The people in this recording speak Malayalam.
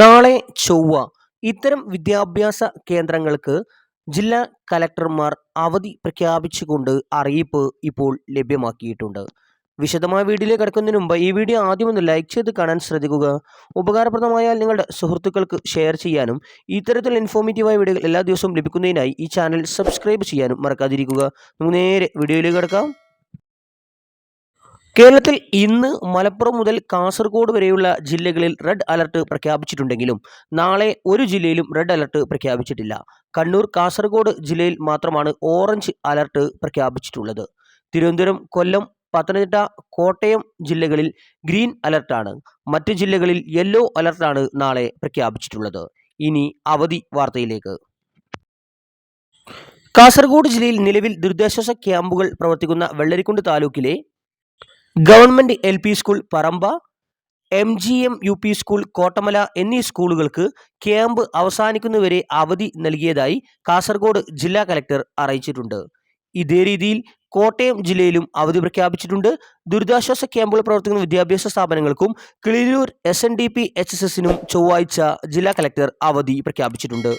നാളെ ചൊവ്വ ഇത്തരം വിദ്യാഭ്യാസ കേന്ദ്രങ്ങൾക്ക് ജില്ലാ കലക്ടർമാർ അവധി പ്രഖ്യാപിച്ചുകൊണ്ട് അറിയിപ്പ് ഇപ്പോൾ ലഭ്യമാക്കിയിട്ടുണ്ട്. വിശദമായ വീഡിയോയിലേക്ക് കിടക്കുന്നതിന് മുമ്പ് ഈ വീഡിയോ ആദ്യം ഒന്ന് ലൈക്ക് ചെയ്ത് കാണാൻ ശ്രദ്ധിക്കുക. ഉപകാരപ്രദമായാൽ നിങ്ങളുടെ സുഹൃത്തുക്കൾക്ക് ഷെയർ ചെയ്യാനും ഇത്തരത്തിലുള്ള ഇൻഫോർമേറ്റീവായ വീഡിയോകൾ എല്ലാ ദിവസവും ലഭിക്കുന്നതിനായി ഈ ചാനൽ സബ്സ്ക്രൈബ് ചെയ്യാനും മറക്കാതിരിക്കുക. നമുക്ക് നേരെ വീഡിയോയിലേക്ക് കിടക്കാം. കേരളത്തിൽ ഇന്ന് മലപ്പുറം മുതൽ കാസർഗോഡ് വരെയുള്ള ജില്ലകളിൽ റെഡ് അലർട്ട് പ്രഖ്യാപിച്ചിട്ടുണ്ടെങ്കിലും നാളെ ഒരു ജില്ലയിലും റെഡ് അലർട്ട് പ്രഖ്യാപിച്ചിട്ടില്ല. കണ്ണൂർ കാസർഗോഡ് ജില്ലയിൽ മാത്രമാണ് ഓറഞ്ച് അലർട്ട് പ്രഖ്യാപിച്ചിട്ടുള്ളത്. തിരുവനന്തപുരം കൊല്ലം പത്തനംതിട്ട കോട്ടയം ജില്ലകളിൽ ഗ്രീൻ അലർട്ടാണ്. മറ്റ് ജില്ലകളിൽ യെല്ലോ അലർട്ടാണ് നാളെ പ്രഖ്യാപിച്ചിട്ടുള്ളത്. ഇനി അവധി വാർത്തയിലേക്ക്. കാസർഗോഡ് ജില്ലയിൽ നിലവിൽ ദുരിതാശ്വാസ ക്യാമ്പുകൾ പ്രവർത്തിക്കുന്ന വെള്ളരിക്കുണ്ട് താലൂക്കിലെ government L P school Paramba M G M U P school Kottamala എന്നീ സ്കൂളുകൾക്ക് ക്യാമ്പ് അവസാനിക്കുന്നവരെ അവധി നൽകിയതായി കാസർഗോഡ് ജില്ലാ കലക്ടർ അറിയിച്ചിട്ടുണ്ട്. ഇതേ രീതിയിൽ കോട്ടയം ജില്ലയിലും അവധി പ്രഖ്യാപിച്ചിട്ടുണ്ട്. ദുരിതാശ്വാസ ക്യാമ്പുകൾ പ്രവർത്തിക്കുന്ന വിദ്യാഭ്യാസ സ്ഥാപനങ്ങൾക്കും Kiliroor S N D P H S എസിനും ചൊവ്വാഴ്ച ജില്ലാ കലക്ടർ അവധി പ്രഖ്യാപിച്ചിട്ടുണ്ട്.